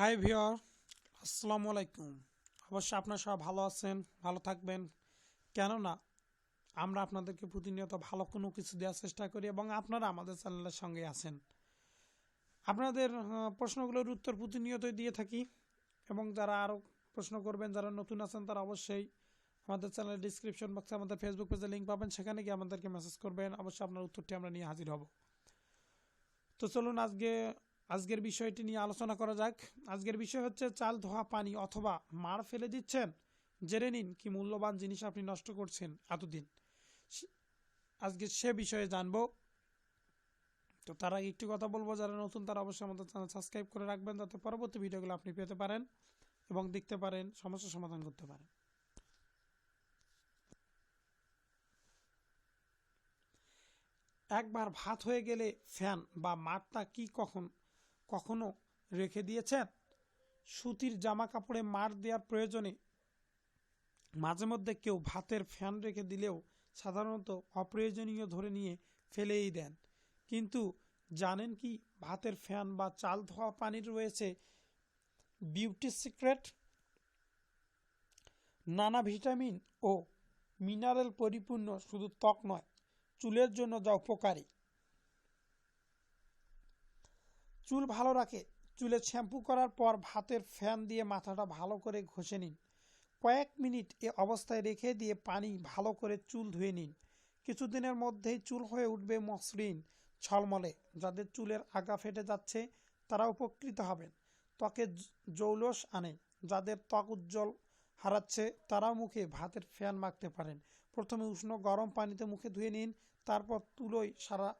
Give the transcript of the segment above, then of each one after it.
High viewer আসসালামু আলাইকুম। অবশ্যই আপনারা সবাই ভালো আছেন, ভালো থাকবেন। কেননা, আমরা আপনাদেরকে প্রতিনিয়ত ভালো কোনো কিছু দেওয়ার চেষ্টা করি এবং আপনারা আমাদের চ্যানেলের সঙ্গে আছেন। আপনাদের প্রশ্নগুলোর উত্তর প্রতিনিয়তই দিয়ে থাকি এবং যারা আরও প্রশ্ন করবেন, যারা নতুন আছেন, তারা অবশ্যই আমাদের চ্যানেলের ডিসক্রিপশন বক্সে আমাদের ফেসবুক পেজে লিঙ্ক পাবেন। সেখানে গিয়ে আমাদেরকে মেসেজ করবেন। অবশ্যই আপনার উত্তরটি আমরা নিয়ে হাজির হব। তো চলুন আজকে আজকের বিষয়টি নিয়ে আলোচনা করা যাক। আজকের বিষয় হচ্ছে, চাল, ধোয়া, পানি অথবা মার ফেলে দিচ্ছেন, জেনে নিন কি মূল্যবান জিনিস আপনি নষ্ট করছেন এতদিন। আজকে সে বিষয়ে জানব। তো তার আগে একটি কথা বলব, যারা নতুন তারা অবশ্যই আমাদের চ্যানেল সাবস্ক্রাইব করে রাখবেন, যাতে পরবর্তী ভিডিওগুলো আপনি পেতে পারেন এবং দেখতে পারেন, সমস্যা সমাধান করতে পারেন। একবার ভাত হয়ে গেলে ফ্যান বা মাঠটা কি কখন কখনো রেখে দিয়েছেন? সুতির জামা কাপড়ে মার দেওয়ার প্রয়োজনে মাঝে মধ্যে কেউ ভাতের ফ্যান রেখে দিলেও সাধারণত অপ্রয়োজনীয় ধরে নিয়ে ফেলেই দেন। কিন্তু জানেন কি ভাতের ফ্যান বা চাল ধোয়া পানির রয়েছে? বিউটি সিক্রেট, নানা ভিটামিন ও মিনারেল পরিপূর্ণ শুধু ত্বক নয়, চুলের জন্য যা উপকারী। চুল ভালো রাখে। চুলে শ্যাম্পু করার পর ভাতের ফ্যান দিয়ে মাথাটা ভালো করে ঘষে নিন। কয়েক মিনিট এ অবস্থায় রেখে দিয়ে পানি ভালো করে চুল ধুয়ে নিন। কিছুদিনের মধ্যেই চুল হয়ে উঠবে মসৃণ ছলমলে যাদের চুলের আগা ফেটে যাচ্ছে, তারা উপকৃত হবেন। ত্বকে জৌলস আনে। যাদের ত্বক উজ্জ্বল হারাচ্ছে তারা মুখে ভাতের ফ্যান মাখতে পারেন। প্রথমে উষ্ণ গরম পানিতে মুখে ধুয়ে নিন, তারপর তুলোয় সারা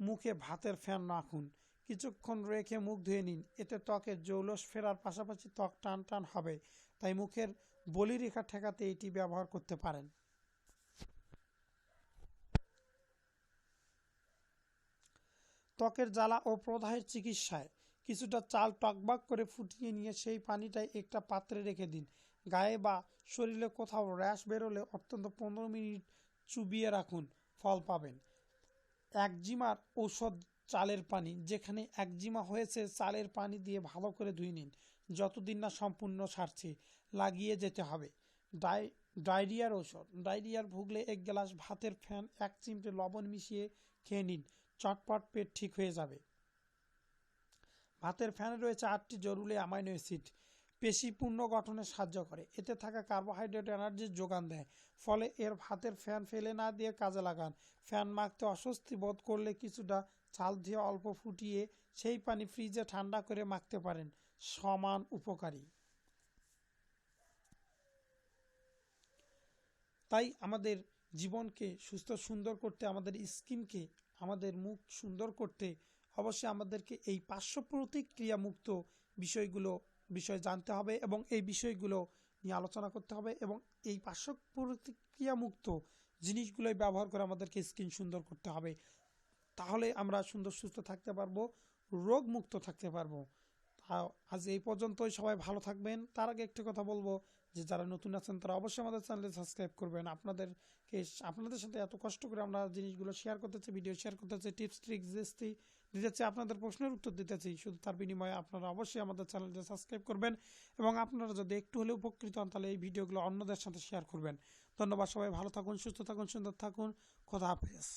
মুখে ভাতের ফ্যান মাখুন। কিছুক্ষণ রেখে মুখ ধুয়ে নিন। এতে ত্বকের জৌলস ফেরার পাশাপাশি ত্বক টান টান হবে। তাই মুখের বলিরেখা ঠেকাতে এটি ব্যবহার করতে পারেন। ত্বকের জ্বালা ও প্রদাহের চিকিৎসায় কিছুটা চাল টকবাক করে ফুটিয়ে নিয়ে সেই পানিটাই একটা পাত্রে রেখে দিন। গায়ে বা শরীরে কোথাও র্যাশ বেরোলে অত্যন্ত পনেরো মিনিট চুবিয়ে রাখুন। ফল পাবেন। একজিমার ঔষধ চালের পানি। যেখানে একজিমা হয়েছে, চালের পানি দিয়ে ভালো করে ধুয়ে নিন। যতদিন না সম্পূর্ণ সারছে, লাগিয়ে যেতে হবে। ডাই ডায়রিয়ার ওষুধ ডায়রিয়ার ভুগলে এক গ্লাস ভাতের ফ্যান, এক চিমটে লবণ মিশিয়ে খেয়ে নিন। চটপট পেট ঠিক হয়ে যাবে। ভাতের ফ্যানে রয়েছে আটটি জরুরি অ্যামাইনো অ্যাসিড। পেশি পূর্ণ গঠনে সাহায্য করে। এতে থাকা কার্বোহাইড্রেট এনার্জির যোগান দেয়। ফলে এর ভাতের ফ্যান ফেলে না দিয়ে কাজে লাগান। ফ্যান মাখতে অস্বস্তি বোধ করলে কিছুটা চাল দিয়ে অল্প ফুটিয়ে সেই পানি ফ্রিজে ঠান্ডা করে মাখতে পারেন। সমান উপকারী। তাই আমাদের জীবনকে সুস্থ সুন্দর করতে, আমাদের স্কিনকে, আমাদের মুখ সুন্দর করতে অবশ্যই আমাদেরকে এই পার্শ্ব প্রতিক্রিয়া মুক্ত বিষয়গুলো, বিষয় জানতে হবে এবং এই বিষয়গুলো নিয়ে আলোচনা করতে হবে এবং এই পার্শ্ব প্রতিক্রিয়া মুক্ত জিনিসগুলোই ব্যবহার করে আমাদেরকে স্কিন সুন্দর করতে হবে। তাহলে আমরা সুন্দর, সুস্থ থাকতে পারব রোগ মুক্ত থাকতে পারব। আজ এই পর্যন্তই, সবাই ভালো থাকবেন। তার আগে একটি কথা বলব যে, যারা নতুন আছেন, তারা অবশ্যই আমাদের চ্যানেলে সাবস্ক্রাইব করবেন। আপনাদেরকে আপনাদের সাথে এত কষ্ট করে আমরা জিনিসগুলো শেয়ার করতেছি ভিডিও শেয়ার করতেছি টিপস ট্রিক্স দিচ্ছি দিতেছি, আপনাদের প্রশ্নের উত্তর দিতেছি, শুধু তার বিনিময়ে আপনারা অবশ্যই আমাদের চ্যানেলটা সাবস্ক্রাইব করবেন এবং আপনারা যদি একটু হলেও উপকৃত হন, তাহলে এই ভিডিওগুলো অন্যদের সাথে শেয়ার করবেন। ধন্যবাদ সবাই, ভালো থাকুন, সুস্থ থাকুন, সুন্দর থাকুন। খোদা হাফেজ।